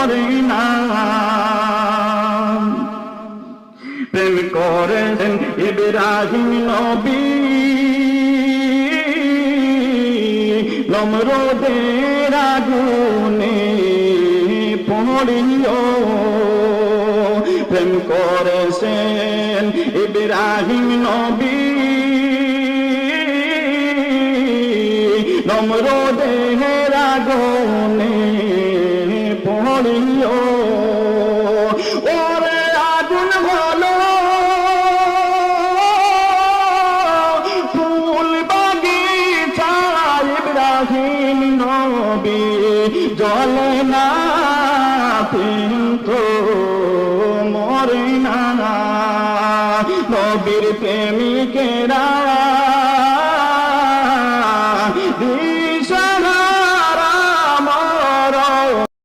মরে না প্রেম করেছেন ইব্রাহিম নবী। নমরদের আগুনে পড়িও। প্রেম করেছেন ইব্রাহিম নবী। নমরদের আগুনে পড়িও ওরে আগুন হলো। ফুল বাগিচা ইব্রাহিম নবী জলে না কিন্তু মরে না। নবীর প্রেমিকেরা